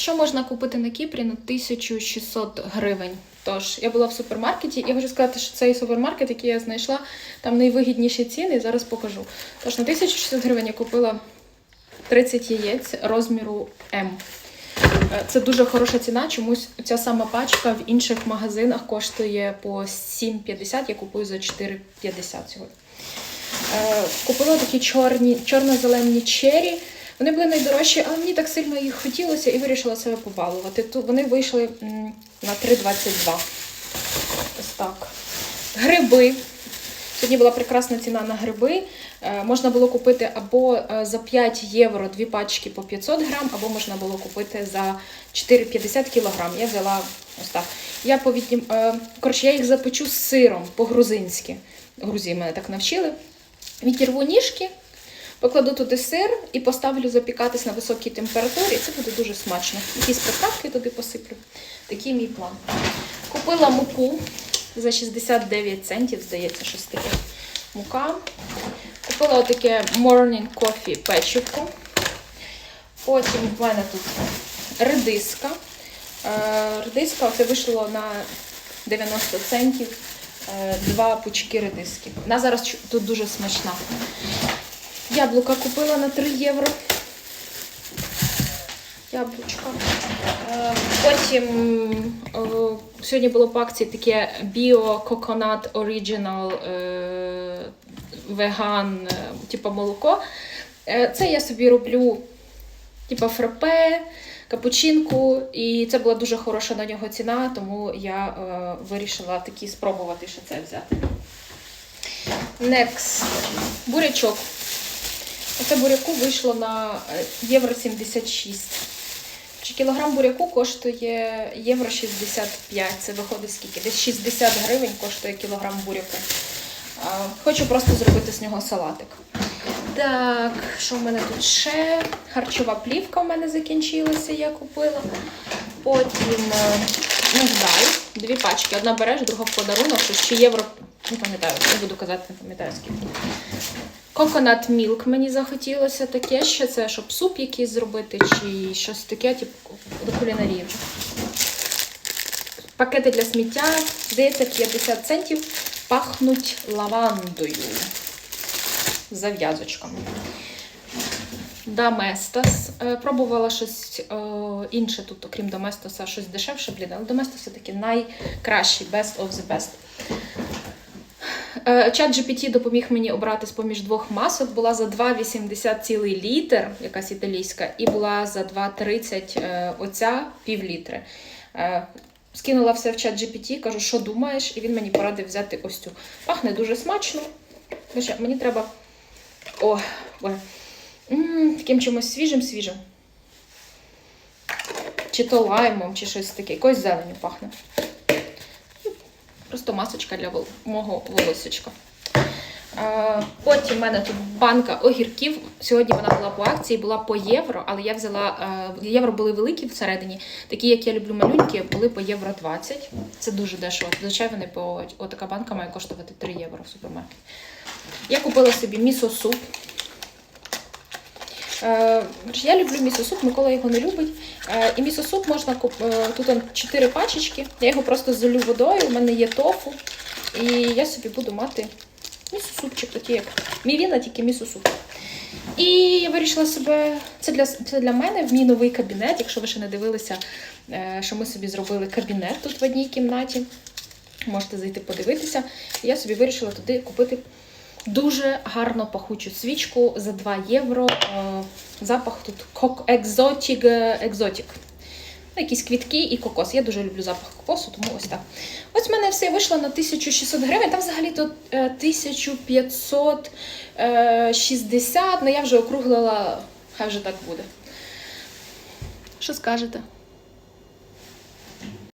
Що можна купити на Кіпрі на 1600 гривень? Тож, я була в супермаркеті, я хочу сказати, що цей супермаркет, який я знайшла, там найвигідніші ціни, зараз покажу. Тож на 1600 гривень я купила 30 яєць розміру М. Е, Це дуже хороша ціна. Чомусь ця сама пачка в інших магазинах коштує по 7,50, я купую за 4,50 сьогодні. Е, Купила такі чорні, чорно-зелені чері. Вони були найдорожчі, але мені так сильно їх хотілося і вирішила себе побалувати. Тут вони вийшли на 3,22. Ось так. Гриби. Сьогодні була прекрасна ціна на гриби. Е, Можна було купити або е, за 5 євро дві пачки по 500 грам, або можна було купити за 4,50 кілограм. Я взяла ось так. Я повіднім... е, Коротше, я їх запечу з сиром по-грузинськи. Грузії мене так навчили. Відірву ніжки, покладу туди сир і поставлю запікатись на високій температурі. Це буде дуже смачно. Якісь приправки туди посиплю. Такий мій план. Купила муку за 69 центів, здається, щось таке. Мука. Купила отаке morning coffee печивку. Потім в мене тут редиска. Е, Редиска це вийшло на 90 центів. е, Два пучки редиски. Вона зараз тут дуже смачна. Яблука купила на 3 євро. Яблучка. Е, Потім е, сьогодні було по акції таке Bio Coconut Original е, веган, типу молоко. Це я собі роблю типу фрапе, капучинку, і це була дуже хороша на нього ціна, тому я вирішила такі спробувати ще це взяти. Next. Бурячок. Оце буряку вийшло на е, євро 76. Чи кілограм буряку коштує євро 65. Це виходить скільки? Десь 60 гривень коштує кілограм буряку. Хочу просто зробити з нього салатик. Так, що в мене тут ще? Харчова плівка в мене закінчилася, я купила. Потім е, мигдаль, дві пачки. Одна береш, друга в подарунок, щось чи євро. Не пам'ятаю, не буду казати, не пам'ятаю скільки. Coconut milk мені захотілося таке ще це, щоб суп якийсь зробити, чи щось таке, типу до кулінарії. Пакети для сміття, здається, 50 центів, пахнуть лавандою зав'язочками. Доместос. Е, Пробувала щось е, інше тут, окрім Доместоса, щось дешевше, блін, але Доместос все-таки найкращий, best of the best. Е, Чат GPT допоміг мені обрати з поміж двох масок. Була за 2,80 цілий літр, якась італійська, і була за 2,30 е, оця пів літри. Е, Скинула все в чат GPT, кажу, що думаєш, і він мені порадив взяти ось цю. Пахне дуже смачно. Мені треба о, боже. М, таким чимось свіжим-свіжим. Чи то лаймом, чи щось таке. Якось зеленю пахне. Просто масочка для мого волосечка. Потім в мене тут банка огірків. Сьогодні вона була по акції, була по євро, але я взяла е, євро були великі всередині. Такі, як я люблю малюнькі, були по євро 20. Це дуже дешево. Зазвичай вони по отака банка має коштувати 3 євро в супермаркеті. Я купила собі місо-суп. Е, Я люблю місо-суп, Микола його не любить. Е, І місо-суп можна куп... е, тут он 4 пачечки. Я його просто залю водою, у мене є тофу. І я собі буду мати місо-супчик, такий як мівіна, тільки місо-суп. І я вирішила себе. Це для, це для мене в мій новий кабінет. Якщо ви ще не дивилися, що ми собі зробили кабінет тут в одній кімнаті. Можете зайти подивитися. І я собі вирішила туди купити дуже гарно пахучу свічку за 2 євро. Е, Запах тут екзотік. екзотік. Ну, якісь квітки і кокос. Я дуже люблю запах кокосу, тому ось так. Ось в мене все вийшло на 1600 гривень. Там взагалі то е, 1560, ну я вже округлила, хай вже так буде. Що скажете?